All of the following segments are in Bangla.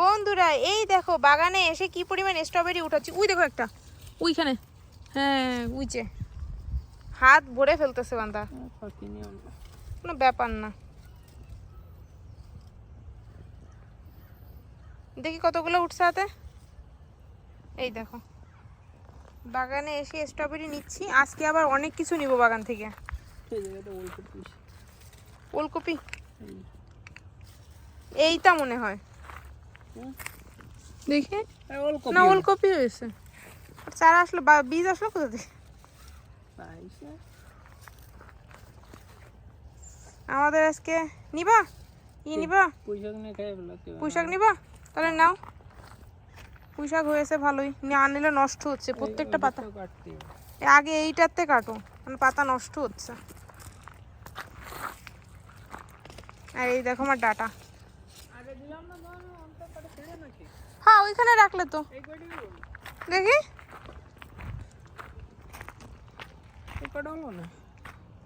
বন্ধুরা এই দেখো বাগানে এসে কি পরিমাণ স্ট্রবেরি উঠাচ্ছি। উই দেখো একটা। উইখানে। হ্যাঁ উইচে হাত ভরে ফেলতেছে বান্দা। কোনো ব্যাপার না। দেখি কতগুলো উঠছে হাতে। এই দেখো। বাগানে এসে স্ট্রবেরি নিচ্ছি। আজকে আবার অনেক কিছু নিব বাগান থেকে। ওলকপি। এইটা মনে হয়। দেখি। না ওলকপি হয়েছে। চারা আসলো বা বীজ আসলো কোথা থেকে? আমাদের আজকে নিবা? ই নিবা? পুঁইশাক নিবা? তাহলে নাও। পুঁইশাক হয়েছে ভালোই। না নিলে নষ্ট হচ্ছে প্রত্যেকটা পাতা। আগে এইটাতে কাটো মানে পাতা নষ্ট হচ্ছে। আর এই দেখো আমার ডাটা। হ্যাঁ ওইখানে রাখলে তো দেখি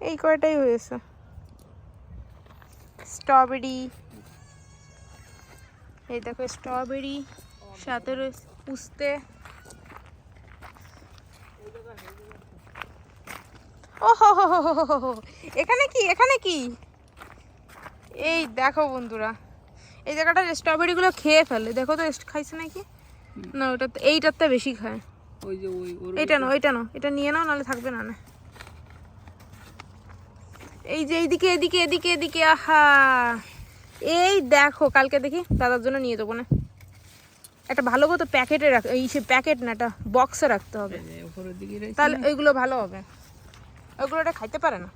এই কয়টাই হয়েছে স্ট্রবেরি এই দেখো স্ট্রবেরি সাথে রয়েছে উস্তে ও হো হো হো হো হো হো। এখানে কি এখানে কি এই দেখো বন্ধুরা এই জায়গাটার স্ট্রবেরিগুলো খেয়ে ফেলে। দেখো তো খাইছে নাকি? না ওটাতে এইটাতে বেশি খায়। ওই যে ওই ওর এইটা নাও এইটা নাও এটা নিয়ে নাও নাহলে থাকবে না না। এই যে এইদিকে এদিকে এদিকে এদিকে আহা! এই দেখো কালকে দেখি দাদার জন্য নিয়ে যাব না। একটা ভালো মতো প্যাকেটে রাখ এই সে প্যাকেট না একটা বক্সে রাখতে হবে। তাহলে ওইগুলো ভালো হবে। ওইগুলো ওটা খাইতে পারে না।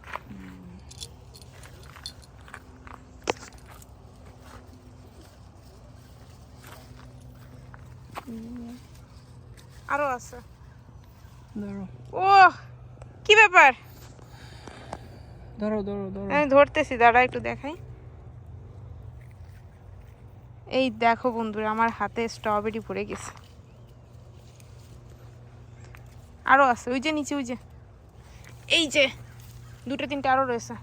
আরও আছে। ধরো। ও কি ব্যাপার? ধরো ধরো ধরো। আমি ধরতেছি দাঁড়া একটু দেখাই। এই দেখো বন্ধুরা আমার হাতে স্ট্রবেরি পড়ে গেছে। আরও আছে ওই যে নিচে ওই যে। এই যে দুটো তিনটে আরও রয়েছে।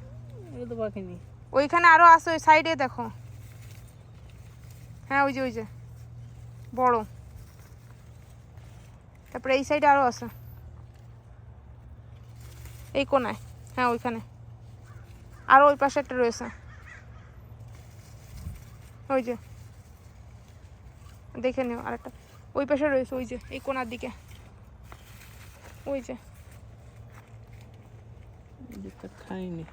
ওইখানে আরও আছে ওই সাইডে দেখো। হ্যাঁ ওই যে ওই যে। বড়। তারপরে এই সাইডে আরও আছে। এই কোনায়। হ্যাঁ ওইখানে। আরও ওই পাশে একটা রয়েছে। ওই যে। দেখে নিও আরেকটা। ওই পাশে রয়েছে ওই যে এই কোনার দিকে। ওই যে। খাইনি।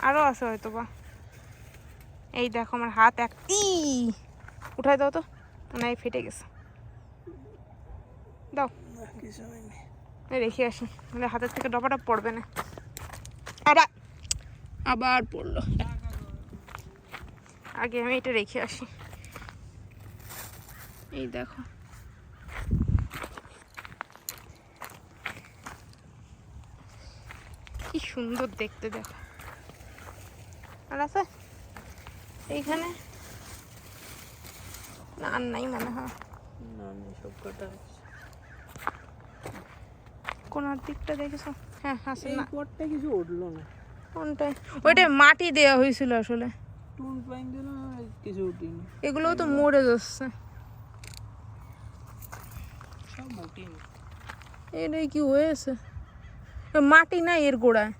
আরও আছে হয়তো বা এই দেখো আমার হাত এক উঠাই দাও তো। না এই ফেটে গেছে। দাও। কিছু হয়নি রেখে আসি। নাহলে হাতের থেকে ডবাটা পড়বে না। আবার। আবার পড়ল। আগে আমি এটা রেখে আসি। এই দেখো। কি সুন্দর দেখতে দেখো। আর আছে? এইখানে? না আর নাই মনে হয়। না সব কাটা আছে। কোনার দিকটা দেখেছ? হ্যাঁ এই না। পটটা কিছু উঠল না। কোনটাই ওইটা মাটি দেওয়া হয়েছিল আসলে। দিল কিছু উঠিনি। এগুলোও তো মরে যাচ্ছে। সব উঠিনি। এটাই কি হয়েছে? মাটি নাই এর গোড়ায়।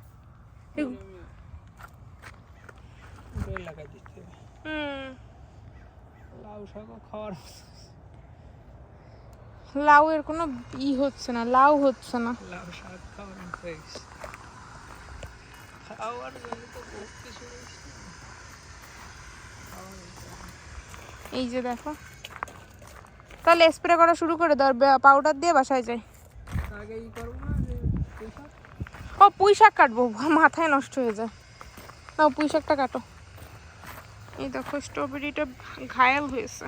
হুম। লাউ শাকও খাওয়ার লাউ এর কোনো ই হচ্ছে না লাউ হচ্ছে না। লাউ শাক খাওয়ার জন্য তো। এই যে দেখো। তাহলে স্প্রে করা শুরু করে দাও পাউডার দিয়ে বাসায় যাই? ও পুঁই শাক কাটবো মাথায় নষ্ট হয়ে যায়। না পুঁই শাকটা কাটো। এই দেখো স্ট্রবেরিটা ঘায়াল হয়েছে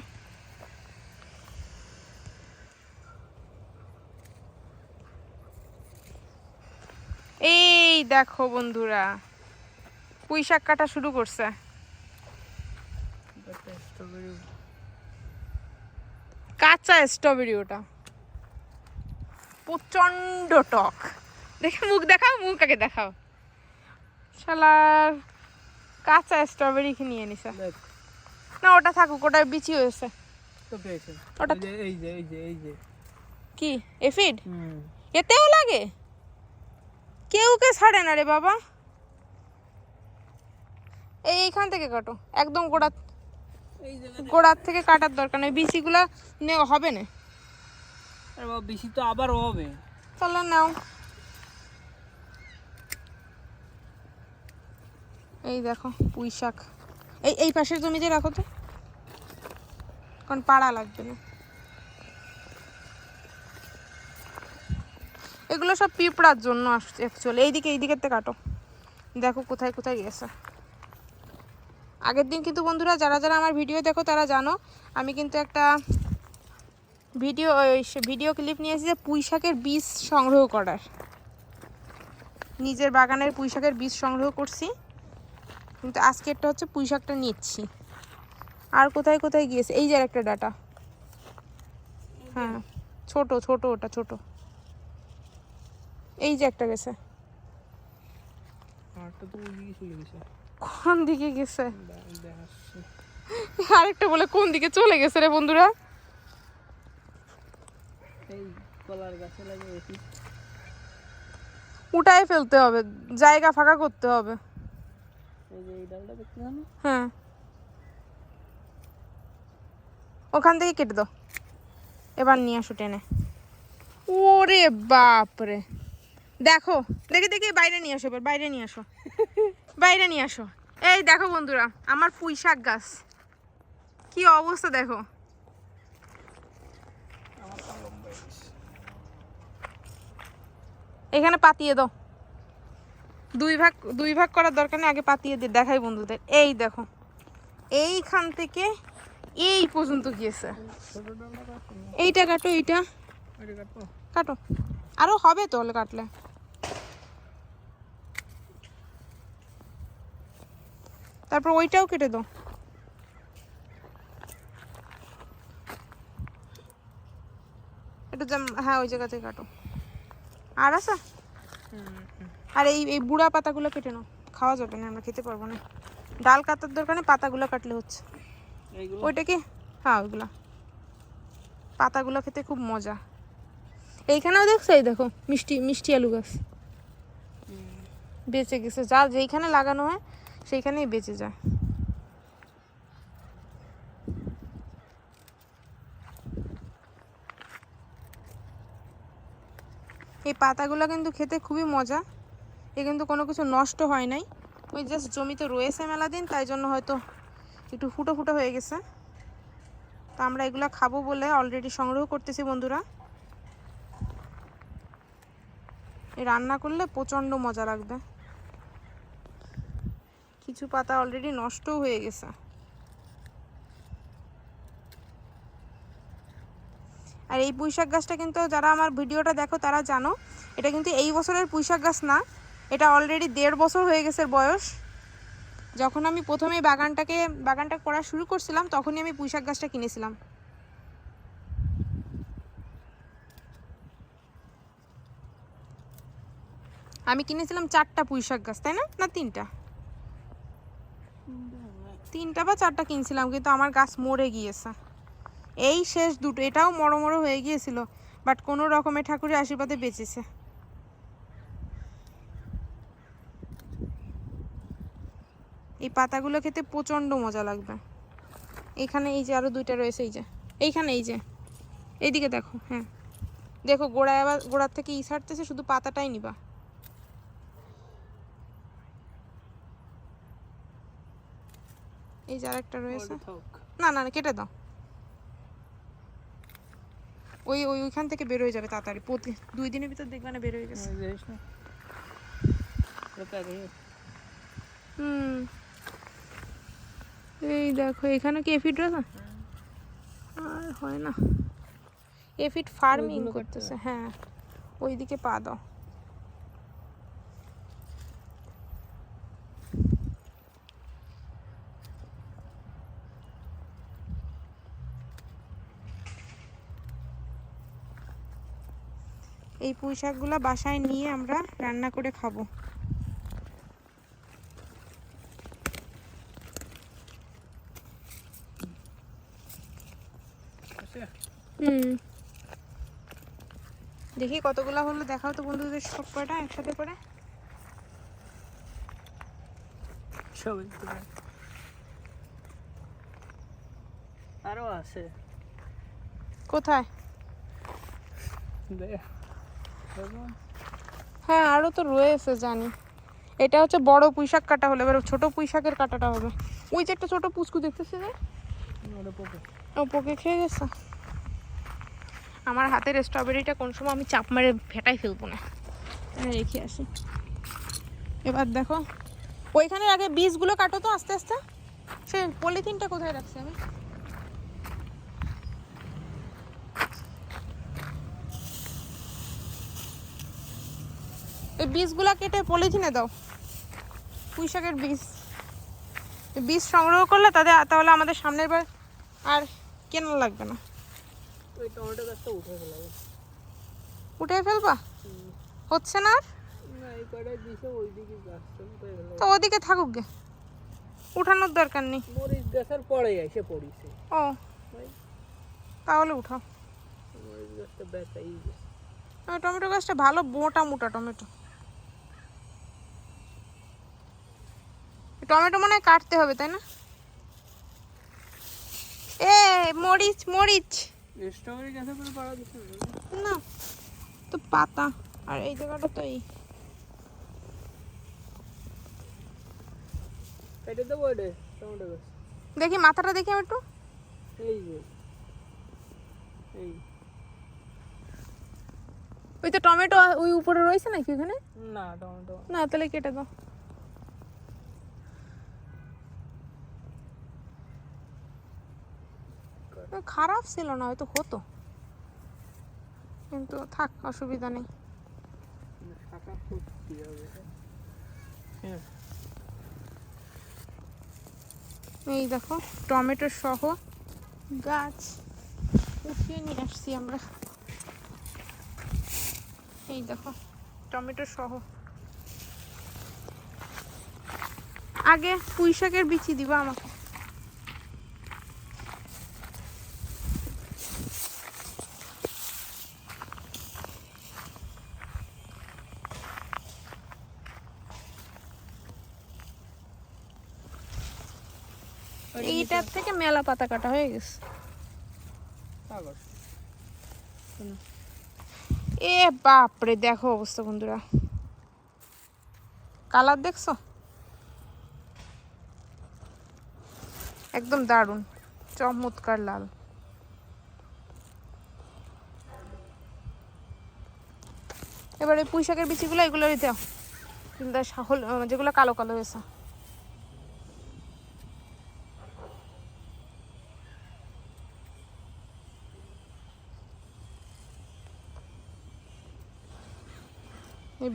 এই দেখো বন্ধুরা পুঁই শাক কাটা শুরু করছে। কাঁচা স্ট্রবেরি ওটা। প্রচণ্ড টক। দেখে মুখ দেখাও মুখ আগে দেখাও। শালার কাঁচা স্ট্রবেরি নিয়ে নিছে? দেখ। না ওটা থাকুক ওটা বিচি হয়েছে। ওটা- এই যে এই যে এই যে কি এফিড? এতেও লাগে? কেউ কে ছাড়ে না রে বাবা। এই এইখান থেকে কাটো। একদম গোড়া এই গোড়ার থেকে কাটার দরকার নেই। বিচিগুলা নেওয়া হবে না। আরে বাবা বেশি তো আবার হবে। তাহলে নাও। এই দেখো পুঁই শাক এই এই পাশের জমিতে রাখো তো। কারণ পাড়া লাগবে না। এগুলো সব পিঁপড়ার জন্য আসছে অ্যাকচুয়ালি এইদিকে এইদিকে কাটো। দেখো কোথায় কোথায় গেছে আগের দিন কিন্তু বন্ধুরা, যারা যারা আমার ভিডিও দেখো, তারা জানো, আমি কিন্তু একটা ভিডিও ভিডিও ক্লিপ নিয়ে এসেছি যে পুঁই শাকের বীজ সংগ্রহ করার। নিজের বাগানের পুঁই শাকের বীজ সংগ্রহ করছি। কিন্তু আজকেরটা হচ্ছে পুঁই শাকটা নিচ্ছি। আর কোথায় কোথায় গিয়েছে? এই যে আর একটা ডাটা। হ্যাঁ ছোট ছোট, ওটা ছোট। এই যে একটা গেছে। কোন দিকে গেছে? আরেকটা বলে কোন দিকে চলে গেছে রে বন্ধুরা? উঠায় ফেলতে হবে জায়গা ফাঁকা করতে হবে। হ্যাঁ। ওখান থেকে কেটে দাও। এবার নিয়ে আসো টেনে। ওরে বাপরে। দেখো দেখে দেখে বাইরে নিয়ে আসো এবার বাইরে নিয়ে আসো। বাইরে নিয়ে আসো। এই দেখো বন্ধুরা আমার পুঁই শাক গাছ। কি অবস্থা দেখো। এখানে পাতিয়ে দাও। দুই ভাগ দুই ভাগ করার দরকার নেই আগে পাতিয়ে দিয়ে দেখাই বন্ধুদের। এই দেখো এইখান থেকে এই পর্যন্ত গিয়েছে। এইটা কাটো এইটা। কাটো। কাটো। আরও হবে তো কাটলে। তারপর ওইটাও কেটে দাও। একটু জাম- হ্যাঁ ওই জায়গা থেকে কাটো। আর আছে? আর এই এই বুড়া পাতাগুলো কেটে নাও। খাওয়া যাবে না আমরা খেতে পারব না। ডাল কাটার দরকার পাতাগুলো কাটলে হচ্ছে। ওইটা কি? হ্যাঁ ওইগুলা। পাতাগুলো খেতে খুব মজা। এইখানেও দেখছ? এই দেখো মিষ্টি মিষ্টি আলু গাছ। বেঁচে গেছে। যা যেইখানে লাগানো হয় সেইখানেই বেঁচে যায়। এই পাতাগুলো কিন্তু খেতে খুবই মজা। এ কিন্তু কোনো কিছু নষ্ট হয় নাই। ওই জাস্ট জমিতে রয়েছে মেলা দিন তাই জন্য হয়তো একটু ফুটো ফুটো হয়ে গেছে। তো আমরা এগুলো খাব বলে অলরেডি সংগ্রহ করতেছি বন্ধুরা। রান্না করলে প্রচণ্ড মজা লাগবে। কিছু পাতা অলরেডি নষ্টও হয়ে গেছে। আর এই পুঁইশাক গাছটা কিন্তু যারা আমার ভিডিওটা দেখো, তারা জানো, এটা কিন্তু এই বছরের পুঁইশাক গাছ না, এটা অলরেডি দেড় বছর হয়ে গেছে বয়স। যখন আমি প্রথমে বাগানটাকে, বাগানটা করা শুরু করছিলাম, তখনই আমি পুঁইশাক গাছটা কিনেছিলাম। আমি কিনেছিলাম চারটা পুঁইশাক গাছ, তাই না? না, তিনটা? তিনটা বা চারটা কিনছিলাম, কিন্তু আমার গাছ মরে গিয়েছে। এই শেষ দুটো, এটাও মরো মরো হয়ে গিয়েছিল বাট কোনো রকমের ঠাকুরের আশীর্বাদে বেঁচেছে। এই পাতাগুলো খেতে প্রচণ্ড মজা লাগবে। এখানে এই যে আরও দুইটা রয়েছে, এই যে, এইখানে এই যে, এইদিকে দেখো হ্যাঁ। দেখো, গোড়ায় আবার, গোড়ার থেকে ই ছাড়তেছে, শুধু পাতাটাই নিবা। এই যে আরেকটা রয়েছে। না না না, কেটে দাও। ওই ওই ওইখান থেকে বের হয়ে যাবে তাড়াতাড়ি। প্রতি দুই দিনের ভিতর দেখবে না বের হয়ে গেছে। হুম। এই দেখো এখানে কি এফিড রয়েছে? আর হয় না। এফিড ফার্মিং করতেছে হ্যাঁ। ওইদিকে পা দাও। এই পুঁই শাকগুলো বাসায় নিয়ে আমরা রান্না করে খাব। দেখি কতগুলা হলো দেখাও তো বন্ধুদের সব কটা একসাথে করে। আরও আছে। কোথায়। হ্যাঁ আরও তো রয়েছে, জানি। এটা হচ্ছে বড় পুঁইশাক কাটা হলো, এবার ছোট পুঁইশাকের কাটাটা হবে। ওই যে একটা ছোট পুচকু দেখতেছে যে? ও, পোকে খেয়ে গেছে। আমার হাতের স্ট্রবেরিটা কোন সময় আমি চাপ মেরে ফেটাই ফেলব না। এখানে রেখে আসি। এবার দেখো ওইখানে আগে বীজগুলো কাটো তো আস্তে আস্তে। সে পলিথিনটা কোথায় রাখছি আমি? এই বীজগুলো কেটে পলিথিনে দাও। পুঁই শাকের বীজ বীজ সংগ্রহ করলে তাদের তাহলে আমাদের সামনের বার আর কেনা লাগবে না। উঠে ফেলাবো? হচ্ছে না তো ওদিকে থাকুক গে। উঠানোর দরকার নেই। পরে এসে পড়িছে। ও তাহলে উঠাও। টমেটো গাছটা ভালো মোটা মোটা টমেটো। টমেটো মনে হয় কাটতে হবে তাই না? এ মরিচ মরিচ। স্ট্রবেরি গাছে পাড়া না? তো পাতা। আর এই জায়গাটা তো এই। কেটে দেবো এটা টমেটো গাছ। দেখি মাথাটা দেখি একটু। এই যে এই। ওই তো টমেটো ওই উপরে রয়েছে নাকি ওখানে? না টমেটো। না তাহলে কেটে দাও। খারাপ ছিল না হয়তো হতো। কিন্তু থাক অসুবিধা নেই। এই দেখো টমেটো সহ গাছ উঠিয়ে নিয়ে আসছি আমরা। এই দেখো টমেটো সহ। আগে পুঁই শাকের বিচি দিবা আমাকে। এইটার থেকে মেলা পাতা কাটা হয়ে গেছে। এ বাপরে দেখো অবস্থা বন্ধুরা। কালার দেখছ? একদম দারুণ চমৎকার লাল। এবারে পুঁই শাকের বিচিগুলো এগুলো দাও। যেগুলো কালো কালো হয়েছে।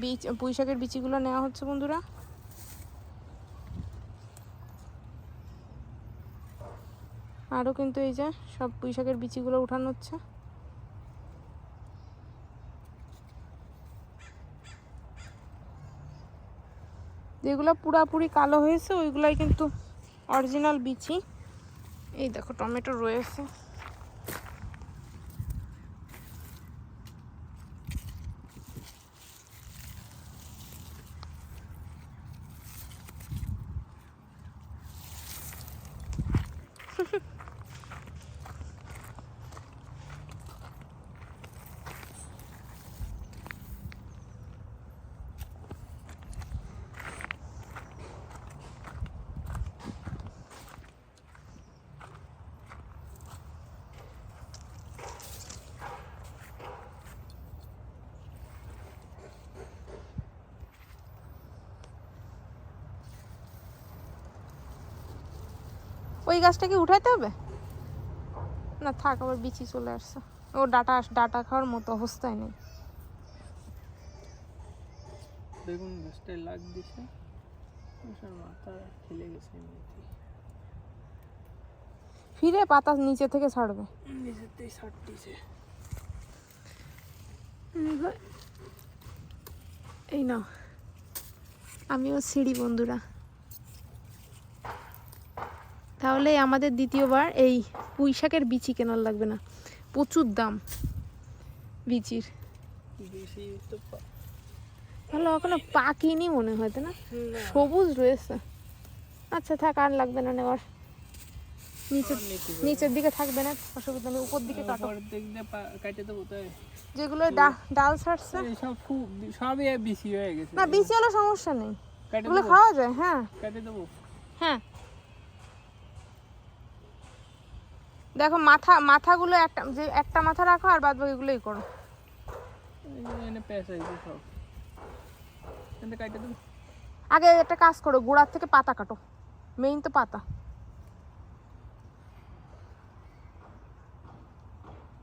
বীজ পুঁই শাকের বিচিগুলো নেওয়া হচ্ছে বন্ধুরা। আরও কিন্তু এই যে সব পুঁই শাকের বিচিগুলো উঠানো হচ্ছে। যেগুলো পুরাপুরি কালো হয়েছে, ওইগুলাই কিন্তু অরিজিনাল বিচি এই দেখো, টমেটো রয়েছে। ওই গাছটা কি উঠাইতে হবে? না থাক আবার বিচি চলে আসছে। ও ডাটা ডাটা খাওয়ার মতো অবস্থায় নেই। বেগুন গাছটায় লাগ দিছে। মাথা খেলে গেছে ফিরে পাতা নিচে থেকে ছাড়বে। নিজেতেই ছাড়তিছে এই না আমিও সিঁড়ি বন্ধুরা। তাহলে আমাদের দ্বিতীয়বার এই পুঁই শাকের বিচি কেনার লাগবে না। প্রচুর দাম বিচির। তাহলে ওখানে পাকিনি মনে হয় না? সবুজ রয়েছে। আচ্ছা থাক আর লাগবে না নেওয়ার। নিচের নিচের দিকে থাকবে না অসুবিধা নেই উপর দিকে কাটো। কাটে দেবো তাই? যেগুলো ডাল ছাড়ছে। সব ফু- সবই হয়ে গেছে। না বিচি হলে সমস্যা নেই। এগুলো খাওয়া যায় হ্যাঁ। কাটে দেবো? হ্যাঁ। দেখো মাথা মাথাগুলো একটা যে একটা মাথা রাখো আর বাদ বাকিগুলোই করো। আগে একটা কাজ করো গোড়ার থেকে পাতা কাটো। মেইন তো পাতা।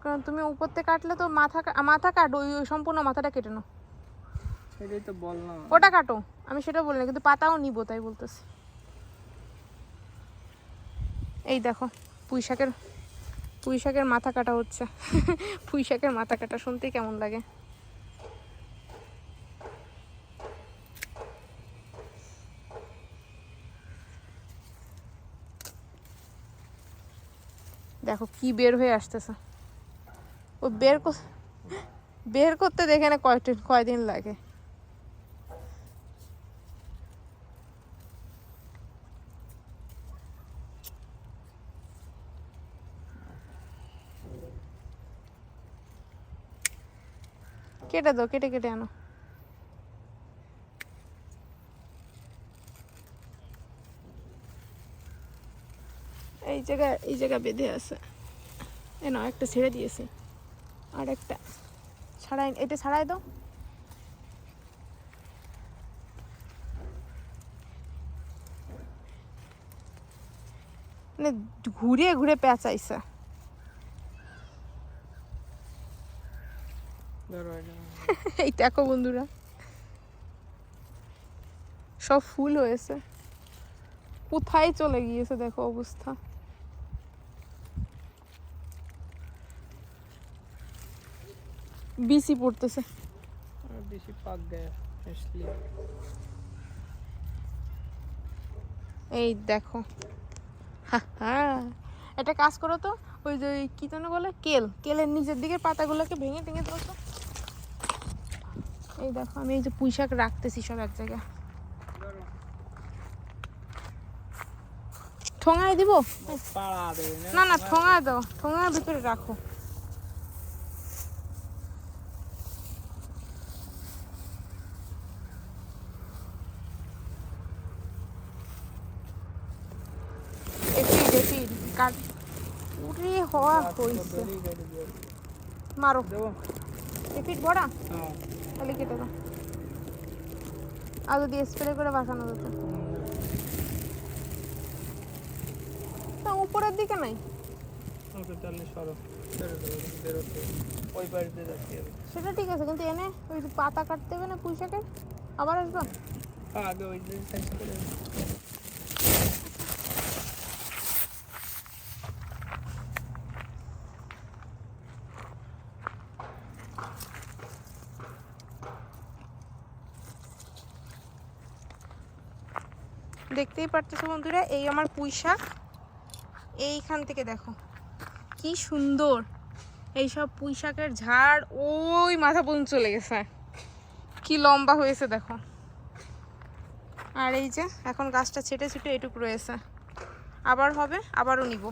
কারণ তুমি উপর থেকে কাটলে তো মাথা মাথা কাটো ওই ওই সম্পূর্ণ মাথাটা কেটে নাও। সেটাই তো বললাম। ওটা কাটো। আমি সেটা বলি না কিন্তু পাতাও নিব তাই বলতেছি। এই দেখো পুঁই শাকের পুঁই শাকের মাথা কাটা হচ্ছে। পুঁই শাকের মাথা কাটা শুনতে কেমন লাগে। দেখো কি বের হয়ে আসতেছে। ও বের বের করতে দেখে না কয়দিন কয়দিন লাগে। কেটে দাও, কেটে কেটে আনো। এই জায়গায় এই জায়গা বেঁধে আছে। এ না একটা ছেড়ে দিয়েছি। আর একটা। ছাড়াই, এটা ছাড়াই দাও। মানে ঘুরে ঘুরে পেঁচাইছে ধরো এটা। এই দেখো বন্ধুরা। সব ফুল হয়েছে। কোথায় চলে গিয়েছে দেখো অবস্থা। বিসি পড়তেছে। পাক এই দেখো। হ্যাঁ একটা কাজ করো তো ওই যে কি যেন বলে? কেল। কেলের নিচের দিকের পাতাগুলোকে ভেঙে ভেঙে তো। এই দেখো আমি এই যে পুঁই শাক রাখতেছি সব এক জায়গায়। ঠোঙায় দিব? না না ঠোঙায় দাও ঠোঙার ভিতরে রাখো। কাট উড়ে হওয়া। মারো। এফিড হ্যাঁ। তাহলে কেটে দাও। আলু দিয়ে স্প্রে করে বাঁচানো যেত না উপরের দিকে নাই? সেটা ঠিক আছে কিন্তু এনে ওই পাতা কাটতে হবে না পুঁই শাকের আবার আসবা? আগে ওই দেখতেই পারতেছো বন্ধুরা, এই আমার পুঁই শাক এইখান থেকে দেখো, কি সুন্দর। এই সব পুঁই শাকের ঝাড়, ওই মাথা পর্যন্ত চলে গেছে। কি লম্বা হয়েছে দেখো। আর এই যে, এখন গাছটা ছেটে ছুটে এটুকু রয়েছে। আবার হবে, আবারও নিব।